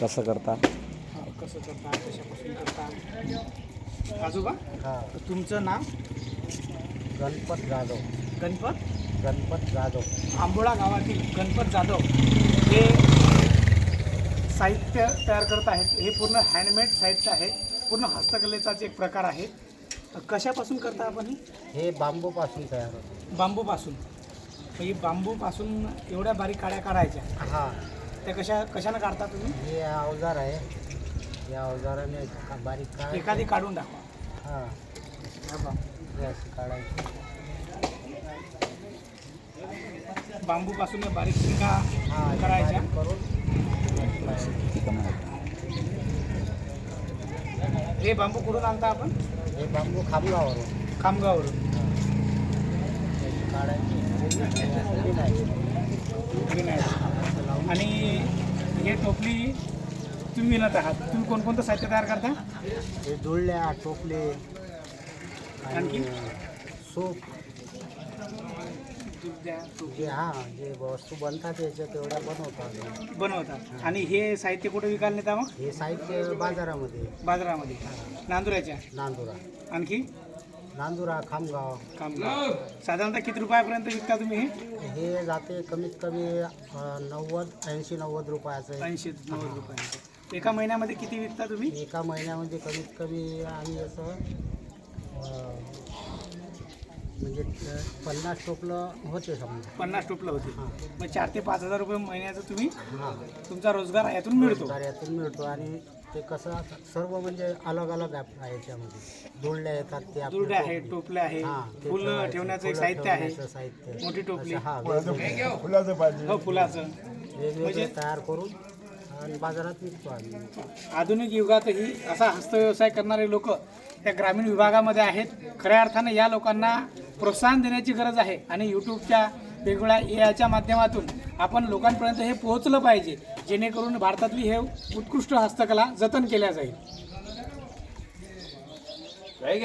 कसं करता? हा, कसं करता कशापासून करता? आजोबा? हा. तुमचं नाव? गणपत जाधव. गणपत? गणपत जाधव. आंबोळा गावातील गणपत जाधव हे साहित्य तयार करत आहेत. हे पूर्ण हँडमेड साहित्य आहे. पूर्ण हस्तकलेचाच एक प्रकार आहे. कशापासून करता आपण हे? हे बांबूपासून तयार होतं. बांबूपासून. तर ही बांबूपासून एवढ्या बारीक काड्या काढायच्या. हा. त्या कशा कशानं काढता तुम्ही? हे अवजार आहे. या अवजाराने का- बारीक काय एखादी काढून दाखवा. हा. हा बा. हे अशी काढायची. बांबूपासून या बारीक शिका हा हे करायच्या. बारीक करून? हे बांबू कुठून आणता आपण? हे बांबू खामगावरून त्याची काढायची. आणि हे टोपली तुम्ही विणत आहात. तुम्ही कोणकोणतं साहित्य तयार करता? हे दुळल्या टोपले आणखी? सूप. जे हा जे वस्तू बनतात याच्या तेवढ्या बनवतात. बनवतात आणि हे साहित्य कुठे विकायला नेता मग? हे साहित्य बाजारामध्ये. बाजारामध्ये. नांदुऱ्याच्या नांदुरा. आणखी? नांदुरा खामगाव. खामगाव. साधारणतः किती रुपयापर्यंत विकता तुम्ही हे? हे जाते कमीत कमी अ, नव्वद ऐंशी नव्वद रुपयाचं आहे. ऐंशी नव्वद रुपयांचं. एका महिन्यामध्ये किती विकता तुम्ही? एका महिन्यामध्ये कमीत कमी आम्ही असं अ, म्हणजे त- पन्नास टोपलं होते समजा. पन्नास टोपलं होते. हां. मग चार ते पाच हजार रुपये महिन्याचा तुम्ही हां. तुमचा रोजगार यातून मिळतो. रोजगार मिळतो आणि ते कसं सर्व म्हणजे अलग अलग आहे याच्यामध्ये दुळल्या येतात ते आपले दुर्ड्या आहे टोपले. टोपले आहे हां, ते फुलं ठेवायचं. ठेवण्याचं एक फुलं साहित्य आहे. ठेवण्याचं साहित्य. मोठी टोपली. असं, हा वेगवेगळे. हो फुलाचं. वेगवेगळे म्हणजे? तयार करून आणि बाजारात विकतो आम्ही. आधुनिक युगातही असा हस्तव्यवसाय करणारे लोक त्या ग्रामीण विभागामध्ये आहेत. खऱ्या अर्थानं या लोकांना प्रोत्साहन देण्याची गरज आहे आणि यूट्यूबच्या वेगवेगळ्या एआयच्या माध्यमातून आपण लोकांपर्यंत हे पोहोचलं पाहिजे जेणेकरून भारतातली हे उत्कृष्ट हस्तकला जतन केल्या जाईल. काय